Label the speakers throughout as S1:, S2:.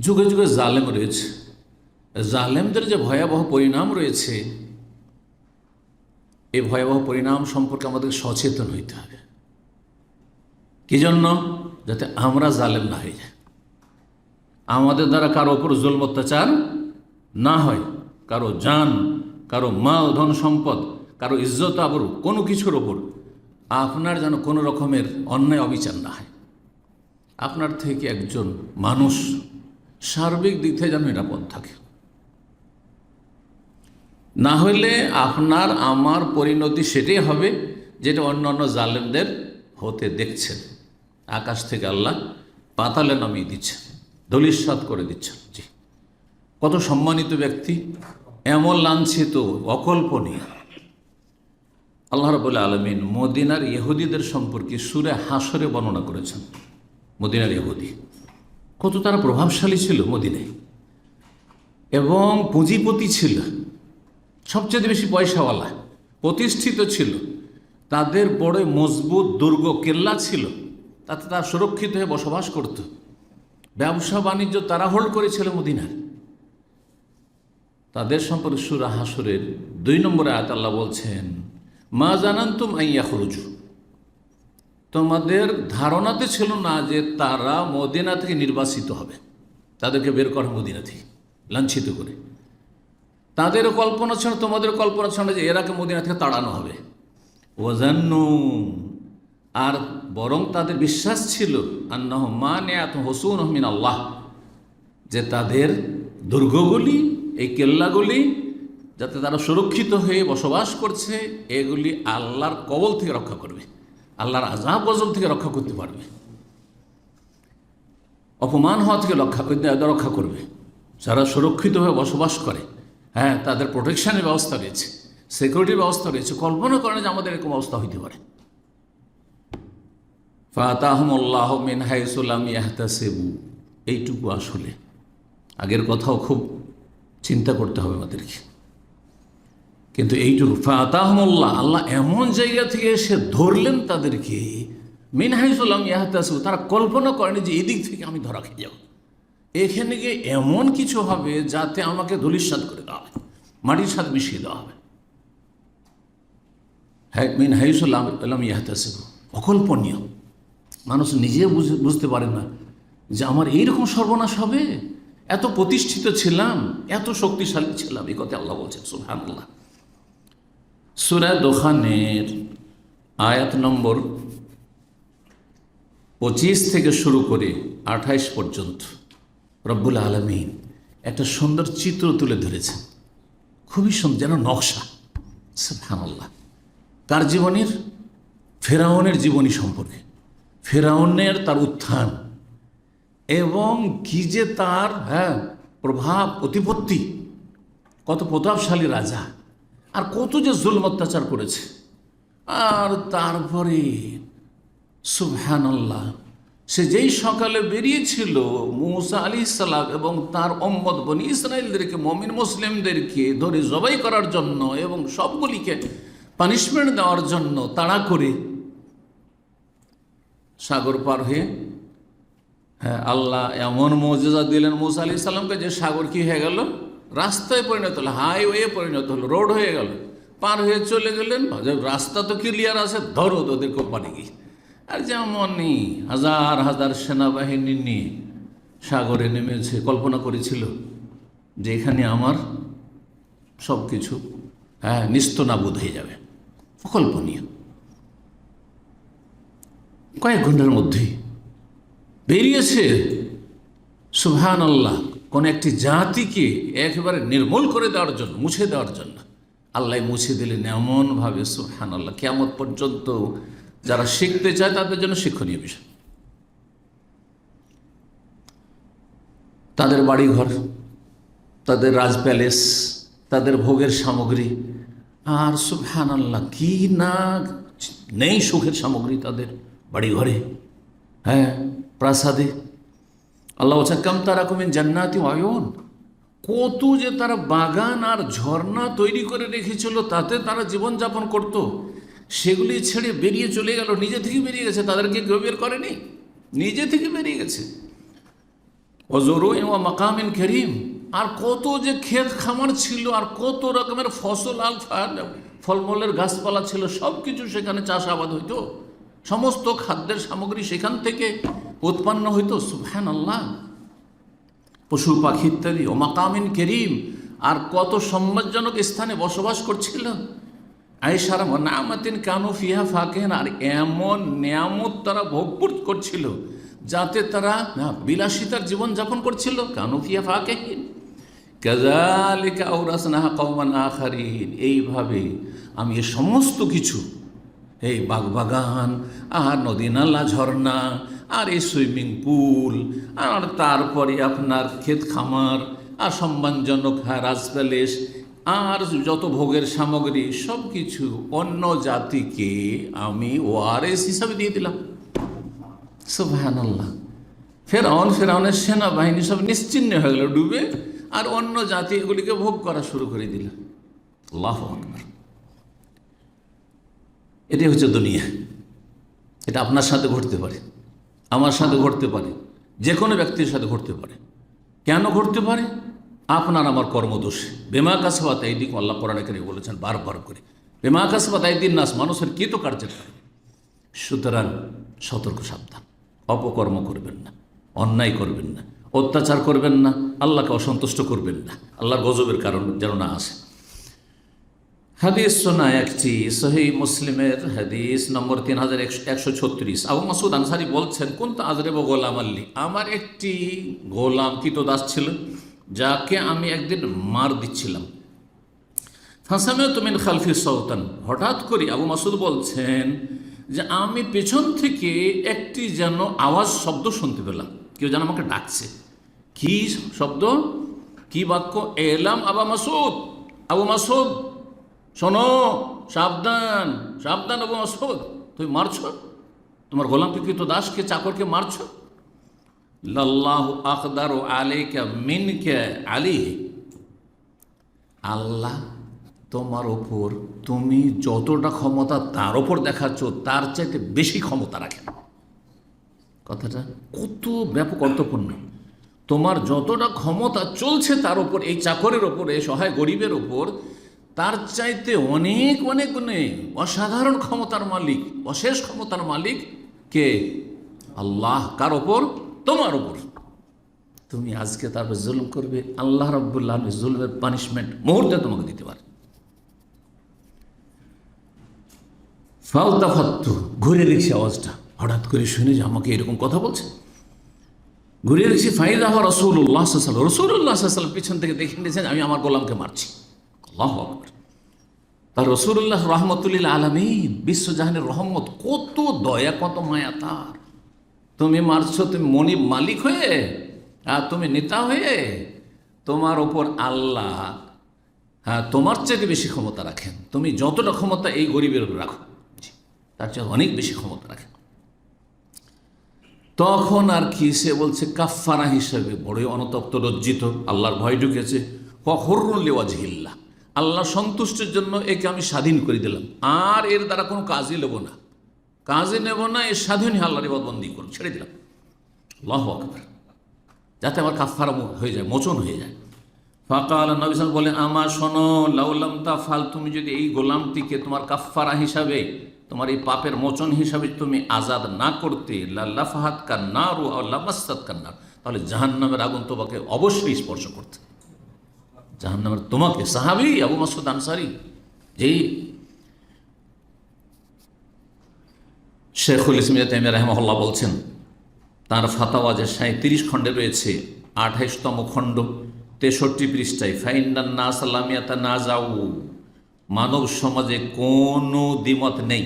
S1: যুগে যুগে জালেম রয়েছে। জালেমদের যে ভয়াবহ পরিণাম রয়েছে এই ভয়াবহ পরিণাম সম্পর্কে আমাদের সচেতন হইতে হবে। কি জন্য? যাতে আমরা জালেম না হয়ে যাই। আমাদের দ্বারা কারও ওপর জুলম অত্যাচার না হয়। কারও যান কারও মাল, ধন, সম্পদ, কারও ইজ্জত, আবরু কোনো কিছুর ওপর আপনার যেন কোনো রকমের অন্যায়, অবিচার না হয়। আপনার থেকে একজন মানুষ সার্বিক দিক থেকে যেন নিরাপদ থাকে। না হইলে আপনার, আমার পরিণতি সেটাই হবে যেটা অন্য অন্য জালেমদের হতে দেখছেন আকাশ থেকে আল্লাহ পাতালে নামিয়ে দিচ্ছেন দলিস্বাদ করে দিচ্ছেন জি। কত সম্মানিত ব্যক্তি, এমন লাঞ্ছিত, অকল্পনীয়। আল্লাহ রবুল্লা আলমিন মদিনার ইহুদিদের সম্পর্কে সুরে হাসরে বর্ণনা করেছেন। মদিনার ইহুদি। কত তারা প্রভাবশালী ছিল মদিনায়। এবং পুঁজিপতি ছিল। সবচেয়ে বেশি পয়সাওয়ালা, প্রতিষ্ঠিত ছিল। তাদের বড় মজবুত, দুর্গ কেল্লা ছিল। তাতে তারা সুরক্ষিত হয়ে বসবাস করত। ব্যবসা, বাণিজ্য তারা হোল্ড করেছিল মদিনার। তাদের সম্পর্কে সুরা হাসুরের দুই নম্বরে আয়াত আল্লাহ বলছেন, মা জানান্তুম আইয়া খরুজু তোমাদের ধারণাতে ছিল না যে তারা মদিনা থেকে নির্বাসিত হবে। তাদেরকে বের করা মদিনা থেকে, লাঞ্ছিত করে। তাদের কল্পনা ছিল, তোমাদের কল্পনা ছিল যে এরাকে মদিনা থেকে তাড়ানো হবে। ওজান্নু আর বরং তাদের বিশ্বাস ছিল, আন্নাহ মানে এত হসুন হমিন আল্লাহ যে তাদের দুর্গগুলি, এই কেল্লাগুলি, যাতে তারা সুরক্ষিত হয়ে বসবাস করছে, এগুলি আল্লাহর কবল থেকে রক্ষা করবে। আল্লাহর আজাব গজল থেকে রক্ষা করতে পারবে। অপমান হওয়া থেকে রক্ষা করতে, রক্ষা করবে। যারা সুরক্ষিতভাবে বসবাস করে হ্যাঁ তাদের প্রোটেকশনের ব্যবস্থা রয়েছে, সিকিউরিটির ব্যবস্থা রয়েছে। কল্পনা করেন যে আমাদের এরকম অবস্থা হইতে পারে। এইটুকু আসলে। আগের কথাও খুব চিন্তা করতে হবে আমাদেরকে। কিন্তু এইটুকু ফাতাহমুল্লাহ, আল্লাহ এমন জায়গা থেকে এসে ধরলেন তাদেরকে। মিন হাইসুলাম ইয়াহতাসেবু, তারা কল্পনা করেনি যে এদিক থেকে আমি ধরা খেয়ে যাব। এখানে গিয়ে এমন কিছু হবে যাতে আমাকে ধুলিস্বাদ করে দেওয়া হবে মাটির স্বাদ মিশিয়ে দেওয়া হবে। হ্যাঁ মিন হাইসুল্লাম ইয়াহতাসেব, অকল্পনীয়। মানুষ নিজে বুঝতে পারে না যে আমার এইরকম সর্বনাশ হবে। এত প্রতিষ্ঠিত ছিলাম, এত শক্তিশালী ছিলাম, এই কথা আল্লাহ বলছেন সুহান আল্লাহ সুরা দোকানের আয়াত নম্বর পঁচিশ থেকে শুরু করে আঠাইশ পর্যন্ত রব্বুল আলমিন একটা সুন্দর চিত্র তুলে ধরেছেন। খুবই সুন্দর, যেন নকশা। সুবহানাল্লাহ। কার জীবনের? ফেরাউনের জীবনী সম্পর্কে। ফেরাউনের তার উত্থান এবং কি যে তার হ্যাঁ প্রভাব প্রতিপত্তি কত প্রতাপশালী রাজা। আর কত যে জুলম অত্যাচার করেছে। আর তারপরে, সুবহানাল্লাহ, সে যেই সকালে বেরিয়েছিল, মুসা আলী সালাম এবং তার অম্মদ বনি ইসরায়েলদেরকে মমিন মুসলিমদেরকে ধরে জবাই করার জন্য এবং সবগুলিকে পানিশমেন্ট দেওয়ার জন্য তাড়া করে সাগর পার হয়ে হ্যাঁ আল্লাহ এমন মজেজা দিলেন মুসা আলি সাল্লামকে যে সাগর কি হয়ে গেল? রাস্তায় পরিণত হলো হাইওয়ে পরিণত হলো রোড হয়ে গেল। পার হয়ে চলে গেলেন রাস্তা তো ক্লিয়ার আছে, ধরো তোদের কোপানে কি। আর যেমনই হাজার হাজার সেনাবাহিনী নিয়ে সাগরে নেমেছে, কল্পনা করেছিল যে এখানে আমার সব কিছু হ্যাঁ নিস্তনাবোধ হয়ে যাবে। অকল্পনীয়। কয়েক ঘণ্টার মধ্যেই বেরিয়েছে সুহান আল্লাহ কোন একটি জাতিকে একেবারে নির্মূল করে দেওয়ার জন্য, মুছে দেওয়ার জন্য। আল্লাহ মুছে দিলেন এমনভাবে সুহান আল্লাহ কেমন পর্যন্ত যারা শিখতে চায় তাদের জন্য শিক্ষণীয় বিষয়। তাদের বাড়িঘর, তাদের রাজ প্যালেস, তাদের ভোগের সামগ্রী, আর সুফহান আল্লাহ কি না নেই সুখের সামগ্রী তাদের বাড়িঘরে। হ্যাঁ প্রাসাদে আল্লাহ কাম তারা কমেন জান্নাতি অয়ন কত যে তারা বাগান আর ঝর্ণা তৈরি করে রেখেছিল, তাতে তারা জীবনযাপন করত, সেগুলি ছেড়ে বেরিয়ে চলে গেল, নিজে থেকে বেরিয়ে গেছে, তাদেরকে কেউ বের করেনি, নিজে থেকে বেরিয়ে গেছে। অজরু ও মাকামিন করিম, আর কত যে ক্ষেত খামার ছিল, আর কত রকমের ফসল, আল ফা- ফলমূলের গাছপালা ছিল সব কিছু সেখানে চাষাবাদ হইতো। সমস্ত খাদ্যের সামগ্রী সেখান থেকে উৎপন্ন হইতো সুফহান আল্লাহ পশু পাখি ইত্যাদি ও কেরিম, আর কত সম্মানজনক স্থানে বসবাস করছিল। আইসার নামাতিন কানু ফিহা ফাঁকেন আর এমন নিয়ামত তারা ভোগ কর- করছিল, যাতে তারা বিলাসিতার জীবন যাপন করছিল। কানু ফিহা ফাঁকেহীন। কাজালিকা আউরাসনাহা কওমান আখারিন। এইভাবে আমি এ সমস্ত কিছু, এই বাগবাগান আর নদী, নালা, ঝর্ণা আর এই সুইমিং পুল, আর তারপরে আপনার ক্ষেত খামার, আর সম্মানজনক রাজ প্যালেস, আর যত ভোগের সামগ্রী সব কিছু অন্য জাতিকে আমি ওআরএস হিসাবে দিয়ে দিলাম। সুবহান আল্লাহ ফেরাউন, ফেরাউনের সেনাবাহিনী সব নিশ্চিন্ন হয়ে গেল, ডুবে, আর অন্য জাতি এগুলিকে ভোগ করা শুরু করে দিল। আল্লাহ এটাই হচ্ছে দুনিয়া। এটা আপনার সাথে ঘটতে পারে। আমার সাথে ঘটতে পারে, যে কোনো ব্যক্তির সাথে ঘটতে পারে। কেন ঘটতে পারে? আপনার আমার কর্মদোষে। বেমা কাসবাত এই দিক আল্লাহ কোরআন এখানে বলেছেন বারবার করে। বেমা কাসবাত এই দিন নাস, মানুষের কী তো কার্যের কারণে। সুতরাং সতর্ক, সাবধান। অপকর্ম করবেন না, অন্যায় করবেন না, অত্যাচার করবেন না, আল্লাহকে অসন্তুষ্ট করবেন না। আল্লাহর গজবের কারণ যেন না আসে। হাদিস শোনা একটি, সহি মুসলিমের হাদিস নম্বর তিন হাজার একশো ছত্রিশ। আবু মাসুদ আনসারি বলছেন কোন তো আজরেব গোলাম আল্লি? আমার একটি গোলাম দাস ছিল, যাকে আমি একদিন মার দিচ্ছিলাম। ফাঁসামে তুমিন খালফি সৌতান হঠাৎ করে আবু মাসুদ বলছেন যে, আমি পেছন থেকে একটি যেন আওয়াজ, শব্দ শুনতে পেলাম। কেউ যেন আমাকে ডাকছে। কি শব্দ? কি বাক্য? এলাম আবা মাসুদ আবু মাসুদ শোনো, সাবধান সাবধান আবু মাসুদ তুমি মারছো? তোমার গোলামকে কৃত দাসকে, চাকরকে মারছো? লাল্লাহ আকদার ও আলেকা মিনকে আলী আল্লাহ তোমার ওপর তুমি যতটা ক্ষমতা তার ওপর দেখাচ্ছ, তার চাইতে বেশি ক্ষমতা রাখেন কথাটা কত ব্যাপক অর্থপূর্ণ। তোমার যতটা ক্ষমতা চলছে তার ওপর এই চাকরের ওপরে সহায় গরিবের ওপর তার চাইতে অনেক অনেক অনেক অসাধারণ ক্ষমতার মালিক, অশেষ ক্ষমতার মালিক কে? আল্লাহ। কার ওপর? তোমার ওপর। তুমি আজকে তারপর জুলুম করবে। আল্লাহ রব্বুল্লাহ জুলুমের পানিশমেন্ট মুহূর্তে তোমাকে দিতে পারে। ফালতা ফাত্তু ঘুরে দেখছি আওয়াজটা। হঠাৎ করে শুনে যে আমাকে এরকম কথা বলছে। ঘুরে দেখছি ফাইদা হওয়া রসুল্লাহ সাল্লাম রসুল্লাহ পিছন থেকে দেখে নিয়েছেন, আমি আমার গোলামকে মারছি। আল্লাহ তার রসুল্লাহ রহমতুল্লাহ আলমিন, বিশ্বজাহানের রহমত, কত দয়া, কত মায়া তার। তুমি মারছো, তুমি মনি মালিক হয়ে, আর তুমি নেতা হয়ে, তোমার ওপর আল্লাহ হ্যাঁ তোমার চাইতে বেশি ক্ষমতা রাখেন। তুমি যতটা ক্ষমতা এই গরিবের উপর রাখো তার চেয়ে অনেক বেশি ক্ষমতা রাখেন। তখন আর কি, সে বলছে কাফারা হিসেবে বড়ই অনতপ্ত লজ্জিত, আল্লাহর ভয় ঢুকেছে কহরুল্লেওয়াজহিল্লা আল্লাহ সন্তুষ্টির জন্য একে আমি স্বাধীন করে দিলাম। আর এর দ্বারা কোনো কাজই নেব না। কাজে নেব না, এর স্বাধীন আল্লাহর বন্দি করুন। ছেড়ে দিলাম। আল্লাহ আকবর। যাতে আমার কাফারা হয়ে যায়, মোচন হয়ে যায়। ফাঁকা আল্লাহ নবী বলেন, আমার শোনো লাউলাম তা ফাল তুমি যদি এই গোলামটিকে তোমার কাফারা হিসাবে, তোমার এই পাপের মোচন হিসাবে তুমি আজাদ না করতে লাফাহাত কান্নার ও লামাস্তাদ কান্নার, তাহলে জাহান্নামের আগুন তোমাকে অবশ্যই স্পর্শ করতে। জাহান্নামের তোমাকে, সাহাবি আবু মাসুদ আনসারি, যেই শেখুল ইসমিয়া তাইমিয়া রহমহল্লা বলছেন, তার ফাতাওয়া যে সাঁত্রিশ খণ্ডে রয়েছে, আঠাইশতম খণ্ড, তেষট্টি পৃষ্ঠায় ফাইন্ডান না সালামিয়াতা না যাও মানব সমাজে কোনো দ্বিমত নেই,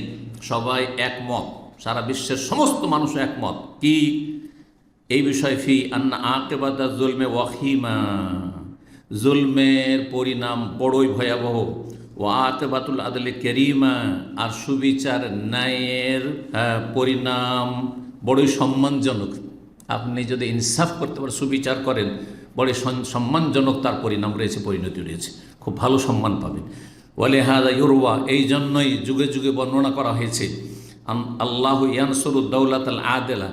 S1: সবাই একমত, সারা বিশ্বের সমস্ত মানুষ একমত। কি? এই বিষয় ফি আন্না আকেবাদা জুলমে ওয়াহিমা জুলমের পরিণাম বড়ই ভয়াবহ। ও আকেবাতুল আদলে কেরিমা, আর সুবিচার ন্যায়ের পরিণাম বড়ই সম্মানজনক। আপনি যদি ইনসাফ করতে পারেন, সুবিচার করেন বড় সম্মানজনক তার পরিণাম রয়েছে, পরিণতি রয়েছে। খুব ভালো সম্মান পাবেন। ওয়ালে হাদা ইউরওয়া, এই জন্যই যুগে যুগে বর্ণনা করা হয়েছে আল্লাহ ইয়ানসরুদ্দৌলাত আল আদেলা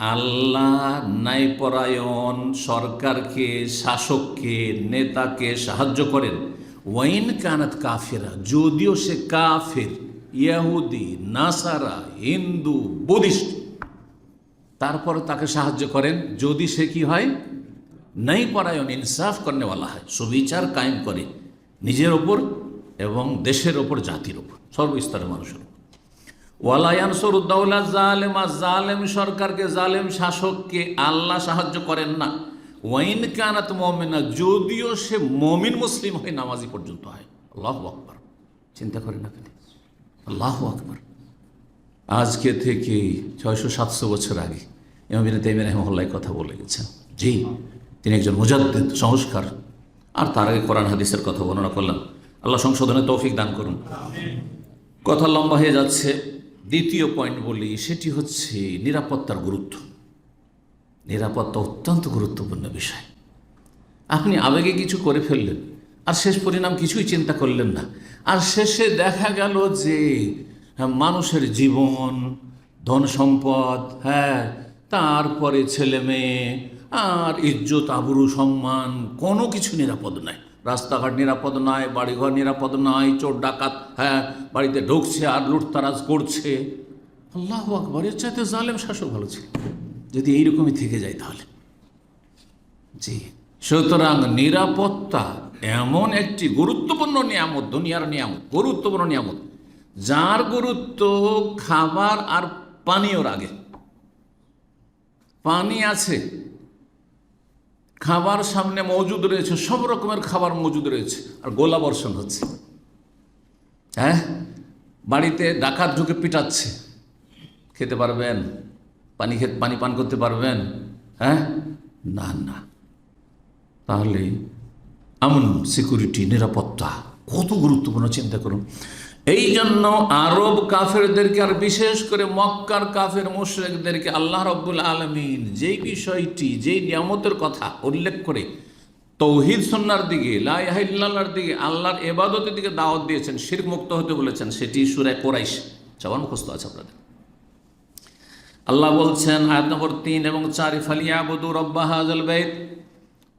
S1: আল্লাহ ন্যায়পরায়ণ সরকারকে, শাসককে, নেতাকে সাহায্য করেন। ওয়াইন কানাত কাফেরা, যদিও সে কাফের, ইয়াহুদি, নাসারা, হিন্দু, বুদ্ধিস্ট। তারপরে তাকে সাহায্য করেন, যদি সে কি হয়? নাই পরায়ণ ইনসাফ করেওয়ালা হয়, সুবিচার কায়েম করে নিজের ওপর এবং দেশের ওপর, জাতির ওপর, সর্বস্তরের মানুষের ওপর জালেমা জালেম সরকারকে জালেম শাসককে আল্লাহ সাহায্য করেন না। ওয়াইন কানাত মমিনা যদিও সে মমিন মুসলিম হয় নামাজি পর্যন্ত হয়। আল্লাহ আকবর। চিন্তা করেন আপনি। আল্লাহ আকবর। আজকে থেকে ছয়শো সাতশো বছর আগে ইমামিন তাইমিন রহমল্লাহ কথা বলে গেছেন। জি তিনি একজন মুজাদ্দিদ সংস্কার। আর তার আগে কোরআন হাদিসের কথা বর্ণনা করলাম। আল্লাহ সংশোধনে তৌফিক দান করুন। কথা লম্বা হয়ে যাচ্ছে। দ্বিতীয় পয়েন্ট বলি সেটি হচ্ছে নিরাপত্তার গুরুত্ব। নিরাপত্তা অত্যন্ত গুরুত্বপূর্ণ বিষয়। আপনি আবেগে কিছু করে ফেললেন আর শেষ পরিণাম কিছুই চিন্তা করলেন না। আর শেষে দেখা গেল যে হ্যাঁ, মানুষের জীবন ধন সম্পদ হ্যাঁ তারপরে ছেলে মেয়ে আর ইজ্জত আবরু সম্মান কোনো কিছু নিরাপদ নাই রাস্তাঘাট নিরাপদ নয় বাড়িঘর নিরাপদ নয় চোর ডাকাত হ্যাঁ বাড়িতে ঢুকছে আর লুটতারাজ করছে। আল্লাহ আকবর এর চাইতে জালেম শাসক ভালো ছিল। যদি এইরকমই থেকে যায় তাহলে। জি। সুতরাং নিরাপত্তা এমন একটি গুরুত্বপূর্ণ নিয়ামত দুনিয়ার নিয়ামত গুরুত্বপূর্ণ নিয়ামত যার গুরুত্ব খাবার আর পানীয়র আগে পানি আছে খাবার সামনে মজুদ রয়েছে, সব রকমের খাবার মজুদ রয়েছে। আর গোলা বর্ষণ হচ্ছে। হ্যাঁ? বাড়িতে ডাকাত ঢুকে পিটাচ্ছে। খেতে পারবেন? পানি খেতে, পানি পান করতে পারবেন? হ্যাঁ? না না। তাহলে আমন সিকিউরিটি নিরাপত্তা, কত গুরুত্বপূর্ণ চিন্তা করুন। এই জন্য আরব কাফেরদেরকে আর বিশেষ করে মক্কার কাফের মুশরেকদেরকে আল্লাহ রব্বুল আলমিন যেই বিষয়টি, যেই নিয়ামতের কথা উল্লেখ করে তৌহিদ সন্ন্যার দিকে লাইহার দিকে, আল্লাহর এবাদতের দিকে দাওয়াত দিয়েছেন শির মুক্ত হতে বলেছেন, সেটি সুরায় কোরাইশ। চাওয়ান মুখস্থ আছে আপনাদের। আল্লাহ বলছেন, আয়াত নম্বর তিন এবং চার বদু রব্বা হাজল বেদ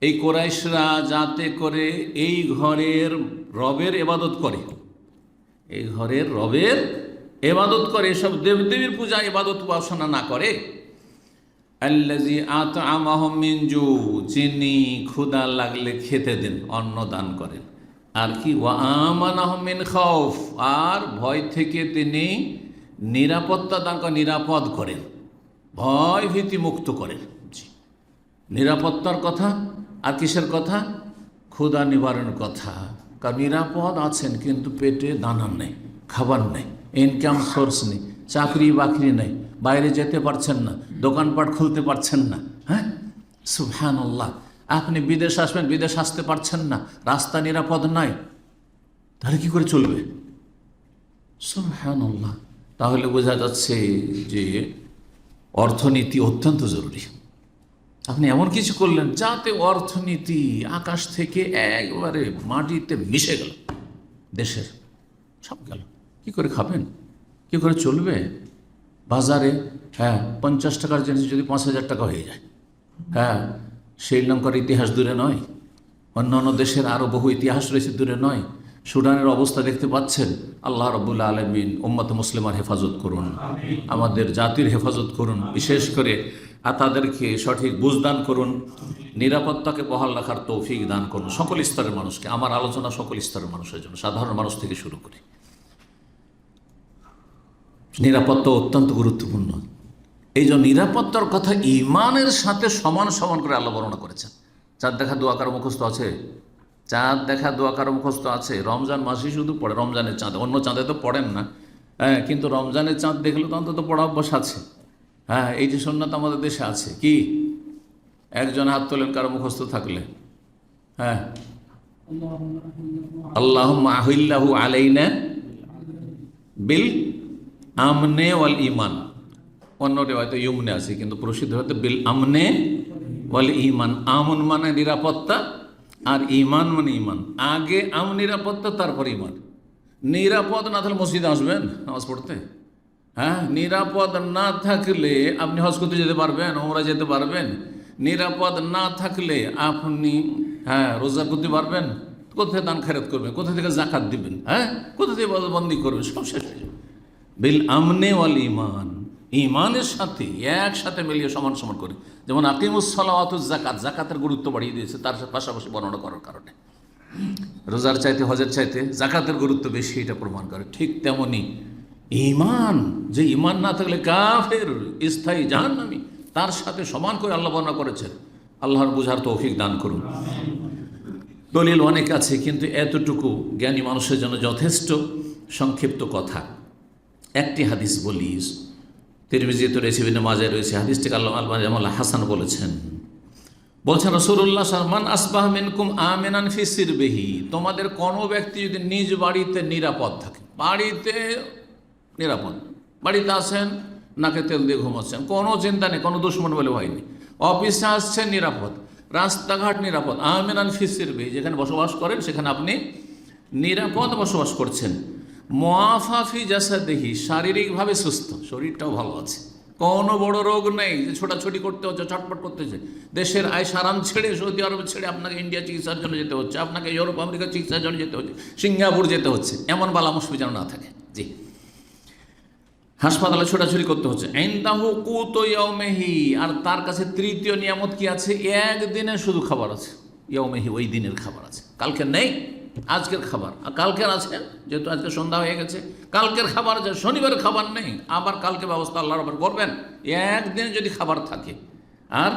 S1: এই কোরাইশরা যাতে করে এই ঘরের রবের এবাদত করে। এই ঘরের রবের এবাদত করে, এসব দেবদেবীর পূজা এবাদত উপাসনা না করে। আল্লাজি আত মিনজু যিনি ক্ষুদা লাগলে খেতে দেন, অন্ন দান করেন। আর কি? ওয়া আমান আহমিন খৌফ আর ভয় থেকে তিনি নিরাপত্তা দান নিরাপদ করেন। ভয় ভীতি মুক্ত করেন। নিরাপত্তার কথা, আর কিসের কথা? ক্ষুদা নিবারণ কথা। কারণ নিরাপদ আছেন, কিন্তু পেটে দানা নেই, খাবার নেই ইনকাম সোর্স নেই, চাকরি বাকরি নেই, বাইরে যেতে পারছেন না, দোকানপাট খুলতে পারছেন না হ্যাঁ? সুফহান আল্লাহ আপনি বিদেশ আসবেন, বিদেশ আসতে পারছেন না, রাস্তা নিরাপদ নাই, তাহলে কি করে চলবে? সুফহান তাহলে বোঝা যাচ্ছে যে অর্থনীতি অত্যন্ত জরুরি। আপনি এমন কিছু করলেন যাতে অর্থনীতি আকাশ থেকে একবারে মাটিতে মিশে গেল দেশের সব গেল। কি করে খাবেন? কি করে চলবে? বাজারে হ্যাঁ পঞ্চাশ টাকার জিনিস যদি পাঁচ হাজার টাকা হয়ে যায়। হ্যাঁ শ্রীলঙ্কার ইতিহাস দূরে নয় অন্যান্য দেশের আরও বহু ইতিহাস রয়েছে দূরে নয়। সুডানের অবস্থা দেখতে পাচ্ছেন আল্লাহ রবুল্লা আলমিন উম্মত মুসলিমার হেফাজত করুন। আমাদের জাতির হেফাজত করুন। বিশেষ করে আর তাদেরকে সঠিক বুঝদান করুন, নিরাপত্তাকে বহাল রাখার তৌফিক দান করুন। সকল স্তরের মানুষকে, আমার আলোচনা সকল স্তরের মানুষের জন্য, সাধারণ মানুষ থেকে শুরু করি। নিরাপত্তা অত্যন্ত গুরুত্বপূর্ণ। এই যে নিরাপত্তার কথা ইমানের সাথে সমান সমান করে আল্লাহ বর্ণনা করেছেন। চাঁদ দেখা দোয়া কারও মুখস্থ আছে? চাঁদ দেখা দোয়া কারও মুখস্থ আছে? রমজান মাসেই শুধু পড়ে, রমজানের চাঁদ, অন্য চাঁদে তো পড়েন না। হ্যাঁ কিন্তু রমজানের চাঁদ দেখলে তো অন্তত পড়া অভ্যাস আছে। হ্যাঁ এই যে সন্ন্যত আমাদের দেশে আছে, কি? একজন হাত তোলেন, কারও মুখস্থ থাকলে। হ্যাঁ। আল্লাহ আহিল্লাহু আলাইনা বিল আমনে ওয়াল ইমান অন্য হয়তো ইউমনে আছে, কিন্তু প্রসিদ্ধ হয়তো বিল আমনে ওয়াল ইমান আমন মানে নিরাপত্তা, আর ইমান মানে ইমান আগে আম নিরাপত্তা, তারপর ইমান নিরাপদ না তাহলে মসজিদে আসবেন নামাজ পড়তে? হ্যাঁ? নিরাপদ না থাকলে আপনি হজ করতে যেতে পারবেন ওমরা যেতে পারবেন। নিরাপদ না থাকলে আপনি হ্যাঁ রোজা করতে পারবেন। কোথায় দান খেরাত করবেন কোথা থেকে জাকাত দিবেন? হ্যাঁ? কোথা থেকে বন্দি করবেন সব শেষ হয়ে যাবে। বিল আমনে ওয়াল ইমান ইমানের সাথে, একসাথে মিলিয়ে সমান সমান করে। যেমন আকিমুসলাওয়াত জাকাত জাকাতের গুরুত্ব বাড়িয়ে দিয়েছে, তার পাশাপাশি বর্ণনা করার কারণে। রোজার চাইতে হজের চাইতে জাকাতের গুরুত্ব বেশি, এটা প্রমাণ করে। ঠিক তেমনি ইমান যে ইমান না থাকলে কাফের, স্থায়ী জাহান্নামি, তার সাথে সমান করে আল্লাহ বর্ণনা করেছেন। আল্লাহর বুঝার তৌফিক দান করুন। দলিল অনেক আছে, কিন্তু এতটুকু জ্ঞানী মানুষের জন্য যথেষ্ট সংক্ষিপ্ত কথা। একটি হাদিস বলিস তিরমিজিতে রয়েছে বিভিন্ন মাজায় রয়েছে হাদিসটিকে আল্লাহ আলমাজ আল্লাহ হাসান বলেছেন। বলছেন রসুল্লাহ সালমান আসবাহ মিনকুম আমেনান ফিসির বেহি তোমাদের কোনো ব্যক্তি যদি নিজ বাড়িতে নিরাপদ থাকে, বাড়িতে নিরাপদ। বাড়িতে আসেন, নাকে তেল দিয়ে ঘুমাচ্ছেন। কোনো চিন্তা নেই, কোনো দুশ্মন বলে হয়নি অফিসে আসছেন, নিরাপদ। রাস্তাঘাট নিরাপদ। আমেনান ফিসির বেহি যেখানে বসবাস করেন, সেখানে আপনি নিরাপদ বসবাস করছেন। মোয়াফাফি জাসা দেখি শারীরিকভাবে সুস্থ। শরীরটাও ভালো আছে। কোনো বড় রোগ নেই যে ছোটাছুটি করতে হচ্ছে ছটপট করতে হচ্ছে। দেশের আয় সারাম ছেড়ে, সৌদি আরব ছেড়ে আপনাকে ইন্ডিয়া চিকিৎসার জন্য যেতে হচ্ছে, আপনাকে ইউরোপ, আমেরিকা চিকিৎসার জন্য যেতে হচ্ছে, সিঙ্গাপুর যেতে হচ্ছে। এমন বালা মুসবি যেন না থাকে। জি। হাসপাতালে ছোটাছুটি করতে হচ্ছে। ইয়মেহি আর তার কাছে তৃতীয় নিয়ামত কি আছে? একদিনে শুধু খাবার আছে। ইয়মেহি ওই দিনের খাবার আছে। কালকে নেই, আজকের খাবার। আর কালকের আছে, যেহেতু আজকে সন্ধ্যা হয়ে গেছে। কালকের খাবার আছে শনিবারের খাবার নেই, আবার কালকে ব্যবস্থা আল্লাহর আবার করবেন। একদিনে যদি খাবার থাকে। আর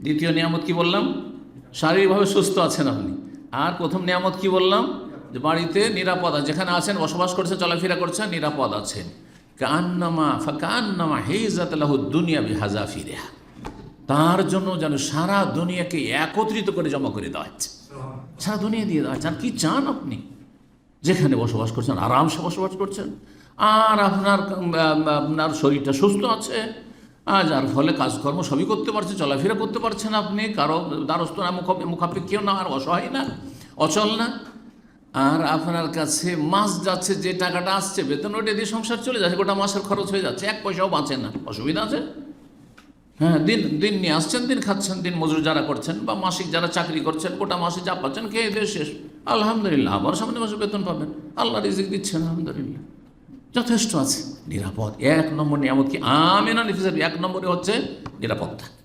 S1: দ্বিতীয় নিয়ামত কি বললাম? শারীরিকভাবে সুস্থ আছেন আপনি। আর প্রথম নিয়ামত কি বললাম? যে বাড়িতে নিরাপদ আছে যেখানে আছেন, বসবাস করছে চলাফেরা করছেন, নিরাপদ আছেন। কান্নামা, ফাকান্নামা হেজাত দুনিয়া বিহাজা ফিরেহা তার জন্য যেন সারা দুনিয়াকে একত্রিত করে জমা করে দেওয়া হচ্ছে। সারা দুনিয়া দিয়ে দেওয়া হচ্ছে। আর কি চান আপনি? যেখানে বসবাস করছেন, আরামসে বসবাস করছেন। আর আপনার আপনার শরীরটা সুস্থ আছে। আর যার ফলে কাজকর্ম সবই করতে পারছে, চলাফেরা করতে পারছেন আপনি। কারও দ্বারস্থ না মুখ মুখাপেক্ষীও না, আর অসহায় না, অচল না। আর আপনার কাছে মাস যাচ্ছে, যে টাকাটা আসছে, বেতন ওটা দিয়ে সংসার চলে যাচ্ছে, গোটা মাসের খরচ হয়ে যাচ্ছে, এক পয়সাও বাঁচে না। অসুবিধা আছে? হ্যাঁ দিন দিন নিয়ে আসছেন, দিন খাচ্ছেন, দিন মজুর যারা করছেন, বা মাসিক যারা চাকরি করছেন, গোটা মাসে যা পাচ্ছেন, খেয়ে দিয়ে শেষ। আলহামদুলিল্লাহ, আবার সামনে মাসে বেতন পাবেন। আল্লাহ রিজিক দিচ্ছেন, আলহামদুলিল্লাহ। যথেষ্ট আছে। নিরাপদ। এক নম্বর নিয়ামত কি? আমিনা নিফিসের এক নম্বরে হচ্ছে নিরাপত্তা।